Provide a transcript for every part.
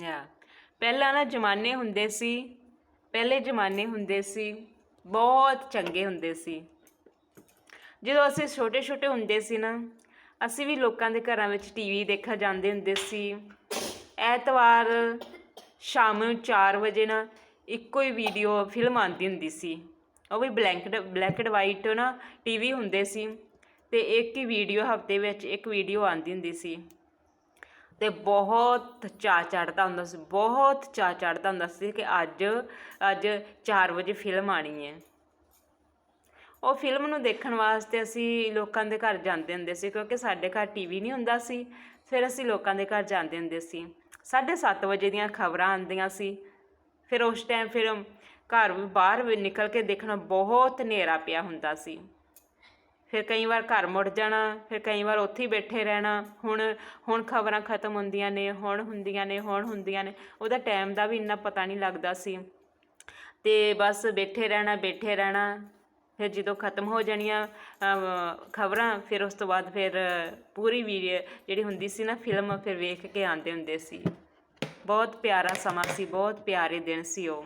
ਯਾ ਪਹਿਲਾਂ ਨਾ ਜ਼ਮਾਨੇ ਹੁੰਦੇ ਸੀ, ਪਹਿਲੇ ਜ਼ਮਾਨੇ ਹੁੰਦੇ ਸੀ, ਬਹੁਤ ਚੰਗੇ ਹੁੰਦੇ ਸੀ। ਜਦੋਂ ਅਸੀਂ ਛੋਟੇ ਛੋਟੇ ਹੁੰਦੇ ਸੀ ਨਾ, ਅਸੀਂ ਵੀ ਲੋਕਾਂ ਦੇ ਘਰਾਂ ਵਿੱਚ ਟੀਵੀ ਦੇਖਣ ਜਾਂਦੇ ਹੁੰਦੇ ਸੀ। ਐਤਵਾਰ ਸ਼ਾਮ ਨੂੰ 4 ਵਜੇ ਨਾ ਇੱਕੋ ਹੀ ਵੀਡੀਓ ਫਿਲਮ ਆਉਂਦੀ ਹੁੰਦੀ ਸੀ। ਉਹ ਵੀ ਬਲੈਂਕ ਬਲੈਕ ਐਂਡ ਵਾਈਟ ਨਾ ਟੀਵੀ ਹੁੰਦੇ ਸੀ ਤੇ ਇੱਕ ਹੀ ਵੀਡੀਓ ਹਫ਼ਤੇ ਵਿੱਚ ਇੱਕ ਵੀਡੀਓ ਆਉਂਦੀ ਹੁੰਦੀ ਸੀ। ਤੇ ਬਹੁਤ ਚਾਅ ਚੜਦਾ ਹੁੰਦਾ ਸੀ, ਬਹੁਤ ਚਾਅ ਚੜਦਾ ਹੁੰਦਾ ਸੀ ਕਿ ਅੱਜ ਅੱਜ 4 ਵਜੇ ਫਿਲਮ ਆਣੀ ਹੈ। ਉਹ ਫਿਲਮ ਨੂੰ ਦੇਖਣ ਵਾਸਤੇ ਅਸੀਂ ਲੋਕਾਂ ਦੇ ਘਰ ਜਾਂਦੇ ਹੁੰਦੇ ਸੀ, ਕਿਉਂਕਿ ਸਾਡੇ ਘਰ ਟੀਵੀ ਨਹੀਂ ਹੁੰਦਾ ਸੀ, ਫਿਰ ਅਸੀਂ ਲੋਕਾਂ ਦੇ ਘਰ ਜਾਂਦੇ ਹੁੰਦੇ ਸੀ। 7:30 ਵਜੇ ਦੀਆਂ ਖਬਰਾਂ ਆਉਂਦੀਆਂ ਸੀ, ਫਿਰ ਉਸ ਟਾਈਮ ਫਿਰ ਘਰ ਵੀ ਬਾਹਰ ਨਿਕਲ ਕੇ ਦੇਖਣਾ ਬਹੁਤ ਹਨੇਰਾ ਪਿਆ ਹੁੰਦਾ ਸੀ। ਫਿਰ ਕਈ ਵਾਰ ਘਰ ਮੁੜ ਜਾਣਾ, ਫਿਰ ਕਈ ਵਾਰ ਉੱਥੇ ਹੀ ਬੈਠੇ ਰਹਿਣਾ। ਹੁਣ ਹੁਣ ਖਬਰਾਂ ਖਤਮ ਹੁੰਦੀਆਂ ਨੇ, ਹੁਣ ਹੁੰਦੀਆਂ ਨੇ, ਹੁਣ ਹੁੰਦੀਆਂ ਨੇ। ਉਹਦਾ ਟਾਈਮ ਦਾ ਵੀ ਇੰਨਾ ਪਤਾ ਨਹੀਂ ਲੱਗਦਾ ਸੀ। ਤੇ ਬਸ ਬੈਠੇ ਰਹਿਣਾ ਬੈਠੇ ਰਹਿਣਾ, ਫਿਰ ਜਦੋਂ ਖਤਮ ਹੋ ਜਾਣੀਆਂ ਖਬਰਾਂ, ਫਿਰ ਉਸ ਤੋਂ ਬਾਅਦ ਫਿਰ ਪੂਰੀ ਵੀਡੀਓ ਜਿਹੜੀ ਹੁੰਦੀ ਸੀ ਨਾ ਫਿਲਮ ਫਿਰ ਵੇਖ ਕੇ ਆਉਂਦੇ ਹੁੰਦੇ ਸੀ। ਬਹੁਤ ਪਿਆਰਾ ਸਮਾਂ ਸੀ, ਬਹੁਤ ਪਿਆਰੇ ਦਿਨ ਸੀ ਉਹ।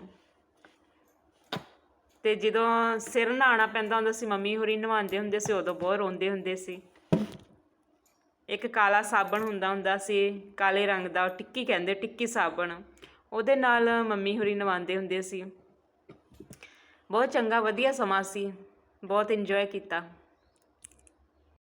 ਤੇ ਜਦੋਂ ਸਿਰ ਨਹਾਉਣਾ ਪੈਂਦਾ ਹੁੰਦਾ ਸੀ, ਮੰਮੀ ਹੋਰੀ ਨਵਾਉਂਦੇ ਹੁੰਦੇ ਸੀ, ਉਦੋਂ ਬਹੁਤ ਰੋਂਦੇ ਹੁੰਦੇ ਸੀ। ਇੱਕ ਕਾਲਾ ਸਾਬਣ ਹੁੰਦਾ ਹੁੰਦਾ ਸੀ, ਕਾਲੇ ਰੰਗ ਦਾ, ਟਿੱਕੀ ਕਹਿੰਦੇ, ਟਿੱਕੀ ਸਾਬਣ। ਉਹਦੇ ਨਾਲ ਮੰਮੀ ਹੋਰੀ ਨਵਾਉਂਦੇ ਹੁੰਦੇ ਸੀ। ਬਹੁਤ ਚੰਗਾ, ਵਧੀਆ ਸਮਾਂ ਸੀ। ਬਹੁਤ ਇੰਜੋਏ ਕੀਤਾ।